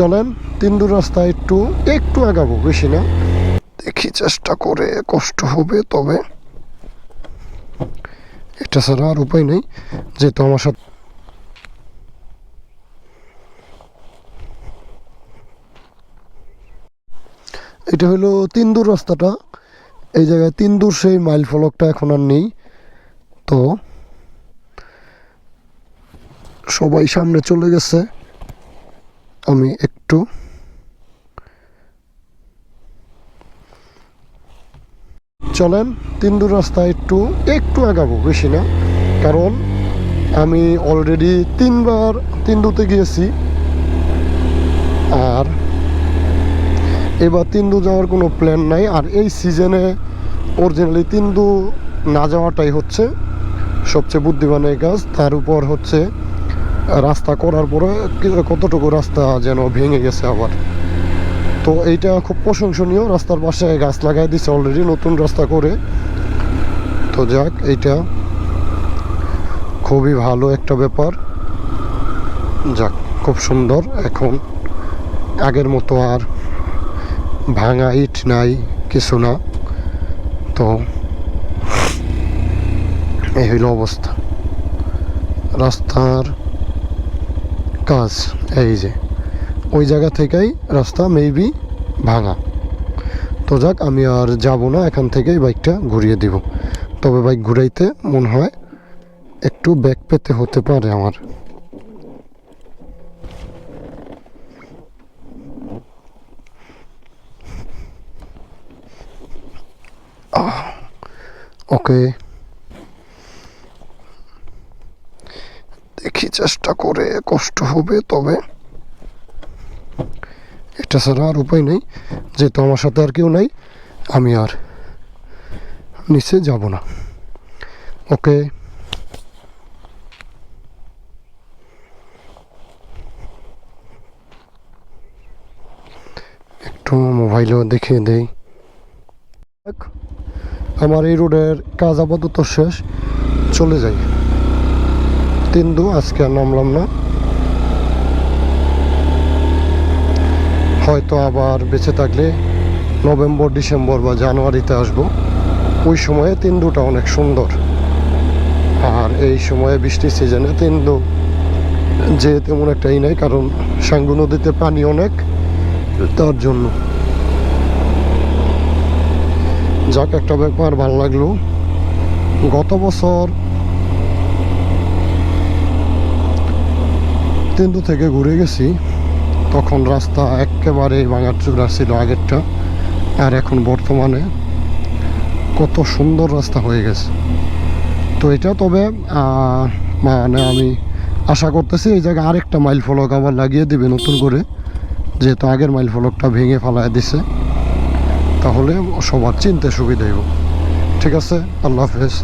চলেন তিন্দুর রাস্তা একটু একটু আগাবো, বেশি না। দেখি চেষ্টা করে, কষ্ট হবে তবে। এটা ছাড়া আর উপায় নেই, যেহেতু আমার সাথে এটা হলো তিন্দুর রাস্তাটা। এই জায়গায় তিন্দুর সেই মাইল ফলকটা এখন আর নেই। তো, সবাই সামনে চলে গেছে। আমি একটু চলেন তিন্দুর রাস্তা একটু একটু আগাবো, বেশি না। কারণ আমি অলরেডি তিনবার তিন্দুতে গিয়েছি। আর এবার তিন্দু যাওয়ার কোনো প্ল্যান নাই। আর এই সিজনে অরিজিনালি তিন্দু না যাওয়াটাই হচ্ছে সবচেয়ে বুদ্ধিমানের কাজ। তার উপর হচ্ছে রাস্তা করার পরে কতটুকু রাস্তা যেন ভেঙে গেছে আবার। তো এইটা খুব প্রশংসনীয়, রাস্তার পাশে গাছ লাগাই দিছে অলরেডি নতুন রাস্তা করে। তো যাক, এইটা খুবই ভালো একটা ব্যাপার। যাক, খুব সুন্দর, এখন আগের মতো আর ভাঙা ইট নাই, কিছু না। তো এই হইল অবস্থা। রাস্তার কাজ, এই যে। ওই জায়গা থেকেই রাস্তা মেবি ভাঙা। তো যাক, আমি আর যাব না, এখান থেকেই বাইকটা ঘুরিয়ে দিব। তবে বাইক ঘুরাইতে মনে হয় একটু ব্যাক পেতে হতে পারে আমার। ওকে। দেখি চেষ্টা করে, কষ্ট হবে তবে। এটা ছাড়া আর উপায় নেই, যেহেতু আমার সাথে আর কেউ নাই, আমি আর নিচে যাব না। ওকে। একটু মোবাইলও দেখিয়ে দেই। আমার এই রোডের কাজ আপাতত শেষ, চলে যাই। তিন্দু, আজকে আর নামলাম না। হয়তো আবার বেঁচে থাকলে নভেম্বর, ডিসেম্বর বা জানুয়ারিতে আসব। ওই সময়ে তিন্দুটা অনেক সুন্দর। আর এই সময়ে বৃষ্টির সিজনে তিন্দু যে তেমন একটাই নাই, কারণ সাঙ্গু নদীতে পানি অনেক, তার জন্য। যাক, একটা ব্যাপার, ভালো লাগল। গত বছর তিন্দু থেকে ঘুরে গেছি, তখন রাস্তা একেবারে ভাঙাচুরা ছিল আগেরটা, আর এখন বর্তমানে কত সুন্দর রাস্তা হয়ে গেছে। তো এটা তবে মানে আমি আশা করতেছি এই জায়গায় আরেকটা মাইল ফলক আবার লাগিয়ে দিবে নতুন করে, যেহেতু আগের মাইল ফলকটা ভেঙে ফেলায় দিছে। তাহলে সবার চিনতে সুবিধা হইব ঠিক আছে, আল্লাহ হাফেজ।